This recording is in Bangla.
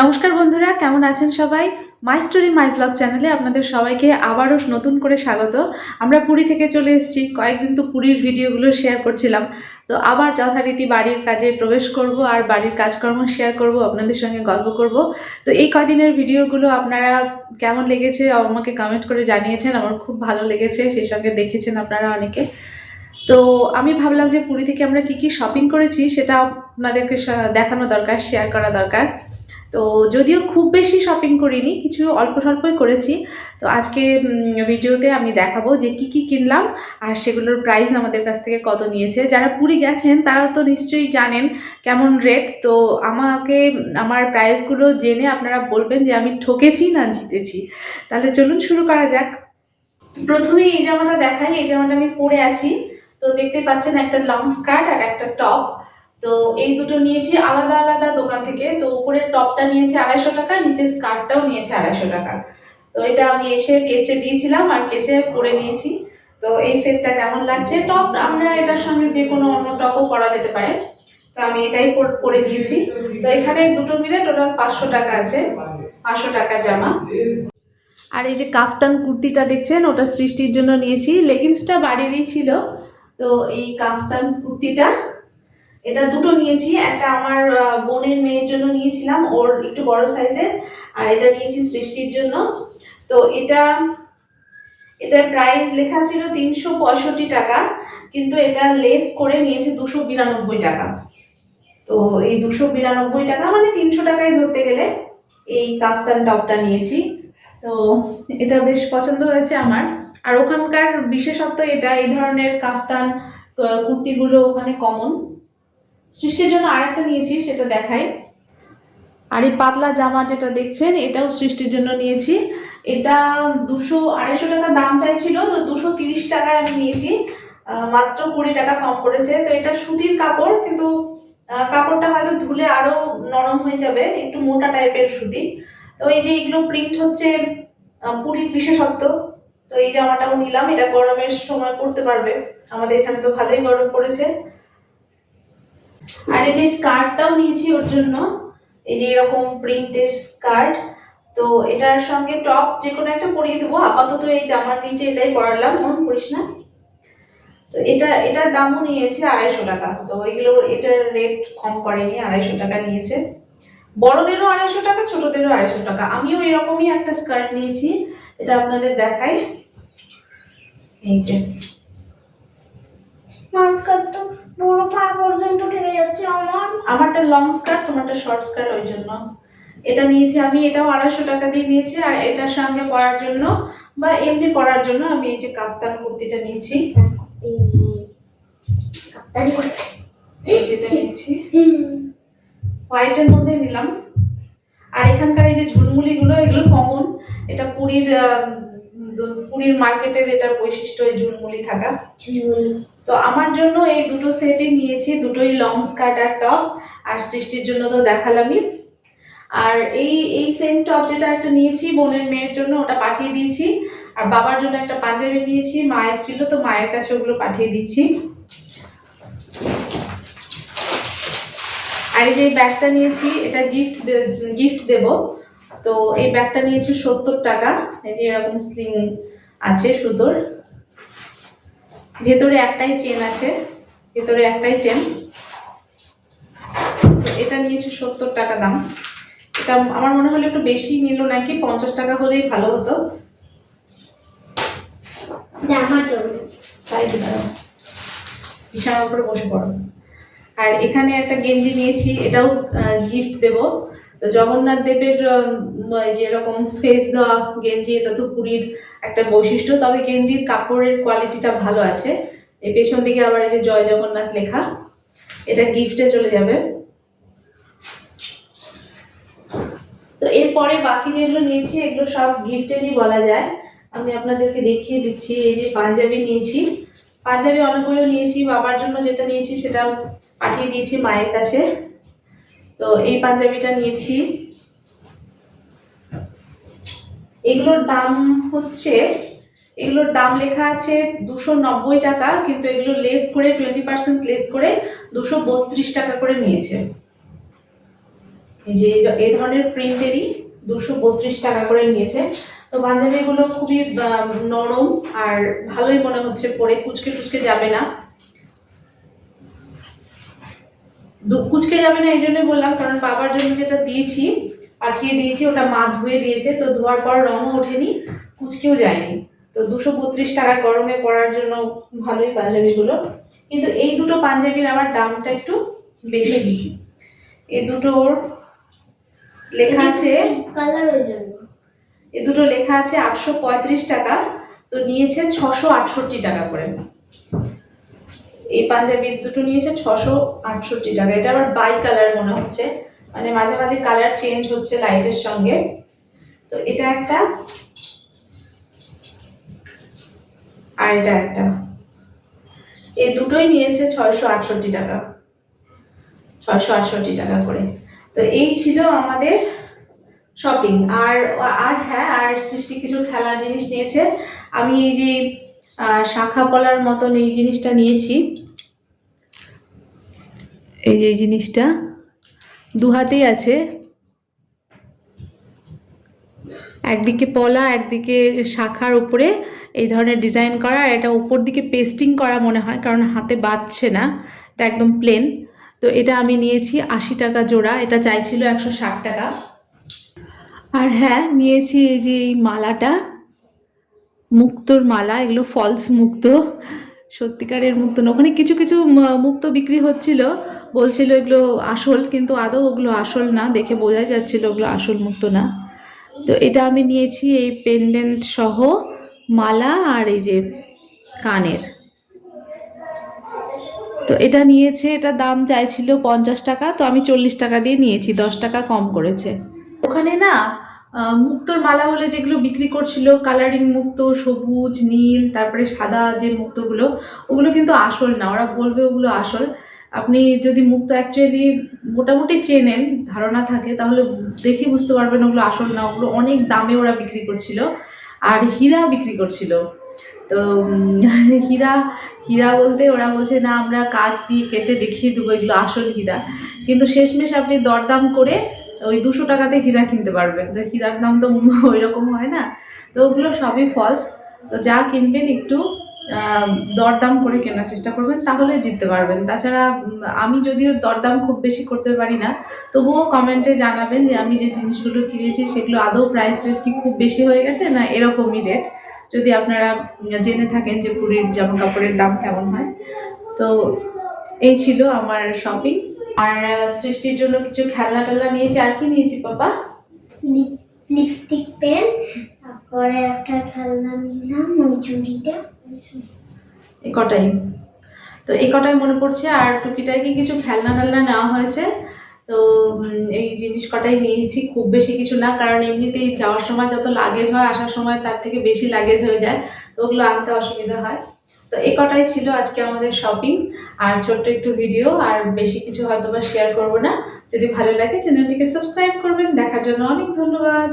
নমস্কার বন্ধুরা, কেমন আছেন সবাই? মাই স্টোরি মাই ব্লগ চ্যানেলে আপনাদের সবাইকে আবারও নতুন করে স্বাগত। আমরা পুরী থেকে চলে এসেছি, কয়েকদিন তো পুরীর ভিডিওগুলো শেয়ার করছিলাম। তো আবার যথারীতি বাড়ির কাজে প্রবেশ করব আর বাড়ির কাজকর্ম শেয়ার করব, আপনাদের সঙ্গে গল্প করব। তো এই কয়দিনের ভিডিওগুলো আপনারা কেমন লেগেছে, আমাকে কমেন্ট করে জানিয়েছেন, আমার খুব ভালো লেগেছে, সেই সঙ্গে দেখেছেন আপনারা অনেকে। তো আমি ভাবলাম যে পুরী থেকে আমরা কি কি শপিং করেছি, সেটা আপনাদেরকে দেখানো দরকার শেয়ার করা দরকার। তো যদিও খুব বেশি শপিং করিনি, কিছু অল্প স্বল্পই করেছি। তো আজকে ভিডিওতে আমি দেখাবো যে কি কি কিনলাম আর সেগুলোর প্রাইস আমাদের কাছ থেকে কত নিয়েছে। যারা পুরী গেছেন তারা তো নিশ্চয়ই জানেন কেমন রেট তো আমাকে, আমার প্রাইসগুলো জেনে আপনারা বলবেন যে আমি ঠকেছি না জিতেছি। তাহলে চলুন শুরু করা যাক। প্রথমে এই জামাটা দেখাই। এই জামাটা আমি পরে আছি। তো দেখতে পাচ্ছেন একটা লং স্কার্ট আর একটা টপ তো এই দুটো নিয়েছি আলাদা আলাদা দোকান থেকে। তো উপরের টপটা নিয়েছে আড়াইশো টাকা, নিচের স্কার্টটাও নিয়েছে আড়াইশো টাকা। তো এটা আমি এসে কেচে দিয়েছিলাম আর কেচে পরে নিয়েছি। তো এই সেটটা কেমন লাগছে? টপ আমরা এটার সঙ্গে যে কোনো অন্য টপও করা যেতে পারে। তো আমি এটাই পর- নিয়েছি। তো এখানে দুটো মিলে টোটাল পাঁচশো টাকা আছে। পাঁচশো টাকার জামা। আর এই যে কাফতান কুর্তিটা দেখছেন, ওটা সৃষ্টির জন্য নিয়েছি। লেগিংসটা বাড়িরই ছিল। তো এই কাফতান কুর্তিটা এটা দুটো নিয়েছি। একটা আমার বোনের মেয়ের জন্য নিয়েছিলাম, ওর একটু বড় সাইজের, আর এটা নিয়েছি সৃষ্টির জন্য। তো এটা, এটার প্রাইস লেখা ছিল তিনশো পঁয়ষট্টি টাকা, কিন্তু এটা লেস করে নিয়েছে দুশো বিরানব্বই টাকা। তো এই দুশো বিরানব্বই টাকা মানে তিনশো টাকায় ধরতে গেলে এই কাফতান টপটা নিয়েছি। তো এটা বেশ পছন্দ হয়েছে আমার। আর ওখানকার বিশেষত্ব এটা, এই ধরনের কাফতান কুর্তিগুলো ওখানে কমন সৃষ্টির জন্য আরেকটা নিয়েছি, সেটা দেখাই। আর এই পাতলা জামা যেটা দেখছেন, এটাও সৃষ্টির জন্য নিয়েছি। এটা দুশো আড়াইশো টাকা দাম চাইছিল, তো দুশো তিরিশ টাকায় আমি নিয়েছি। মাত্র কুড়ি টাকা কম করেছে তো এটা সুতির কাপড়, কিন্তু কাপড়টা হয়তো ধুলে আরও নরম হয়ে যাবে, একটু মোটা টাইপের সুতি। তো এই যে এগুলো প্রিন্ট হচ্ছে পুরীর বিশেষত্ব। তো এই জামাটাও নিলাম, এটা গরমের সময় পরতে পারবে। আমাদের এখানে তো ভালোই গরম পড়েছে। আর এই যে স্কার্টটাও নিয়েছি ওর জন্য, এই যে এরকম প্রিন্টের স্কার্ট, তো এটার সঙ্গে টপ যে কোনো একটা পরিয়ে দেবো। আপাতত এই জামার নিচে এটাই পরালাম, মন করিস না। তো এটা, এটার দামও নিয়েছে আড়াইশো টাকা। তো এগুলো, এটার রেট কম করেনি, আড়াইশো টাকা নিয়েছে। বড়দেরও আড়াইশো টাকা, ছোটদেরও আড়াইশো টাকা। আমিও এরকমই একটা স্কার্ট নিয়েছি, এটা আপনাদের দেখাই। এই যে। পুরো পা পর্যন্ত আমারটা লং স্কার্ট তোমারটা শর্ট স্কার্ট ওই জন্য। এটা নিয়েছি আমি এটাও আড়াইশো টাকা দিয়ে নিয়েছি আর এটার সঙ্গে পরার জন্য বা এমনি পরার জন্য আমি এই যে কাপ্তান কুর্তিটা নিয়েছি। এই যেটা নিয়েছি। হোয়াইটের মধ্যে নিলাম। আর এখানকার এই যে ঝুলমুলিগুলো এগুলো কমন এটা পুরীর পুরীর মার্কেটের এটার বৈশিষ্ট্য এই ঝুলমুলি থাকা। তো আমার জন্য এই দুটো সেটই নিয়েছি, দুটোই লং স্কার্ট আর টপ আর সৃষ্টির জন্য তো দেখালামই। আর এই এই সেম টপ যেটা একটা নিয়েছি, বোনের মেয়ের জন্য ওটা পাঠিয়ে দিয়েছি। আর বাবার জন্য একটা পাঞ্জাবি নিয়েছি, মা এসেছিল তো মায়ের কাছে ওগুলো পাঠিয়ে দিয়েছি। আর এই যে ব্যাগটা নিয়েছি, এটা গিফট গিফট দেব। তো এই ব্যাগটা নিয়েছি সত্তর টাকা, এই যে এরকম স্লিং আছে সুতোর। ভেতরে একটাই চেন আছে ভেতরে একটাই চেন তো এটা নিয়েছি সত্তর টাকা দাম। এটা আমার মনে হলো একটু বেশি নিল নাকি পঞ্চাশ টাকা হলেই ভালো হতো। সাইডে দাঁড়াও। বিছানার উপরে বসে পড়ো। আর এখানে একটা গেঞ্জি নিয়েছি এটাও গিফট দেব। তো জগন্নাথ দেবের উম, এই যে এরকম ফেস দেওয়া গেঞ্জি এটা তো পুরীর একটা বৈশিষ্ট্য। তবে গেঞ্জির কাপড়ের কোয়ালিটিটা ভালো আছে। এই পেছন দিকে আবার এই যে জয় জগন্নাথ লেখা এটা গিফটে চলে যাবে। তো এরপরে বাকি যেগুলো নিয়েছি এগুলো সব গিফটেরই বলা যায়। আমি আপনাদেরকে দেখিয়ে দিচ্ছি এই যে পাঞ্জাবি নিয়েছি। পাঞ্জাবি অনেকগুলো নিয়েছি বাবার জন্য যেটা নিয়েছি সেটা পাঠিয়ে দিয়েছি মায়ের কাছে। তো এই পাঞ্জাবিটা নিয়েছি। এগুলোর দাম হচ্ছে, এগুলোর দাম লেখা আছে দুশো নব্বই টাকা, কিন্তু এগুলো লেস করে টোয়েন্টি পার্সেন্ট লেস করে দুশো বত্রিশ টাকা করে নিয়েছে। যে এই ধরনের প্রিন্টেরই দুশো বত্রিশ টাকা করে নিয়েছে। তো পাঞ্জাবিগুলো খুবই নরম আর ভালোই মনে হচ্ছে পরে, কুচকে টুচকে যাবে না। কুচকে যাবে না এই জন্যই বললাম, কারণ বাবার জন্য যেটা দিয়েছি পাঠিয়ে দিয়েছি ওটা মা ধুয়ে দিয়েছে তো ধোয়ার পর রঙও ওঠেনি কুচকেও যায়নি। তো দুশো বত্রিশ টাকা গরমে পরার জন্য ভালোই পাঞ্জাবিগুলো। কিন্তু এই দুটো পাঞ্জাবির আমার দামটা একটু বেশি। এই দুটোর লেখা আছে এ দুটো লেখা আছে আটশো পঁয়ত্রিশ টাকা তো নিয়েছে ছশো আটষট্টি টাকা করে। এই পাঞ্জাবি দুটো নিয়েছে ছশো আটষট্টি টাকা। এটা আবার বাই কালার মনে হচ্ছে। মানে মাঝে মাঝে কালার চেঞ্জ হচ্ছে লাইটের সঙ্গে। তো এটা একটা, আর এটা একটা। এই দুটোই নিয়েছে ছয়শো আটষট্টি টাকা। ছয়শো আটষট্টি টাকা করে। তো এই ছিল আমাদের শপিং আর আর হ্যাঁ আর সৃষ্টি কিছু খেলার জিনিস নিয়েছে। আমি এই যে শাখা পলার মতন এই জিনিসটা নিয়েছি। এই যে এই জিনিসটা। দু হাতেই আছে। একদিকে পলা, একদিকে শাখার উপরে এই ধরনের ডিজাইন করা আর এটা উপর দিকে পেস্টিং করা মনে হয়, কারণ হাতে বাঁধছে না, এটা একদম প্লেন তো এটা আমি নিয়েছি আশি টাকা জোড়া, এটা চাইছিল একশো ষাট টাকা। আর হ্যাঁ নিয়েছি এই যে এই মালাটা, মুক্তোর মালা, এগুলো ফলস মুক্ত, সত্যিকারের মুক্ত ওখানে কিছু কিছু মুক্ত বিক্রি হচ্ছিল বলছিল এগুলো আসল, কিন্তু আদৌ ওগুলো আসল না। দেখে বোঝাই যাচ্ছিল ওগুলো আসল মুক্ত না। তো এটা আমি নিয়েছি এই পেন্ডেন্ট সহ মালা আর এই যে কানের। তো এটা নিয়েছে, এটা দাম চাইছিল পঞ্চাশ টাকা, তো আমি চল্লিশ টাকা দিয়ে নিয়েছি, দশ টাকা কম করেছে। ওখানে না মুক্তোর মালা বলে যেগুলো বিক্রি করছিল কালারিং মুক্ত, সবুজ, নীল, তারপরে সাদা যে মুক্তগুলো, ওগুলো কিন্তু আসল না, ওরা বলবে ওগুলো আসল। আপনি যদি মুক্ত অ্যাকচুয়ালি মোটামুটি চেনেন, ধারণা থাকে, তাহলে দেখে বুঝতে পারবেন ওগুলো আসল না, ওগুলো অনেক দামে ওরা বিক্রি করছিল আর হীরা বিক্রি করছিল। তো হীরা হীরা বলতে ওরা বলছে, না, আমরা কাজ দিয়ে কেটে দেখিয়ে দেবো এগুলো আসল হীরা। কিন্তু শেষমেশ আপনি দরদাম করে ওই দুশো টাকাতে হীরা কিনতে পারবেন। তো হীরার দাম তো ওই রকম হয় না। তো ওগুলো সবই ফলস তো যা কিনবেন একটু দরদাম করে কেনার চেষ্টা করবেন, তাহলে জিততে পারবেন। তাছাড়া আমি যদিও দরদাম খুব বেশি করতে পারি না, তবুও কমেন্টে জানাবেন যে আমি যে জিনিসগুলো কিনেছি, সেগুলো আদৌ প্রাইস রেট কি খুব বেশি হয়ে গেছে না এরকমই রেট যদি আপনারা জেনে থাকেন যে পুরীর জামা কাপড়ের দাম কেমন হয়। তো এই ছিল আমার শপিং আর সৃষ্টির জন্য কিছু খেলনা টেলনা নিয়েছি। আর কি নিয়েছি বাবা লিপস্টিক পেন তারপরে একটা খেলনা নিলাম, ওই এই কটাই। তো এই কটাই মনে পড়ছে, আর টুকিটাকি কিছু খেলনা টেলনা নেওয়া হয়েছে। তো এই জিনিস কটাই নিয়েছি, খুব বেশি কিছু না, কারণ এমনিতেই যাওয়ার সময় যত লাগেজ হয়, আসার সময় তার থেকে বেশি লাগেজ হয়ে যায়, তো ওগুলো আনতে অসুবিধা হয়। তো এই কটাই ছিল আজকে আমাদের শপিং আর ছোট্ট একটু ভিডিও আর বেশি কিছু হয়তো বা শেয়ার করব না। যদি ভালো লাগে চ্যানেলটিকে সাবস্ক্রাইব করবেন। দেখার জন্য অনেক ধন্যবাদ।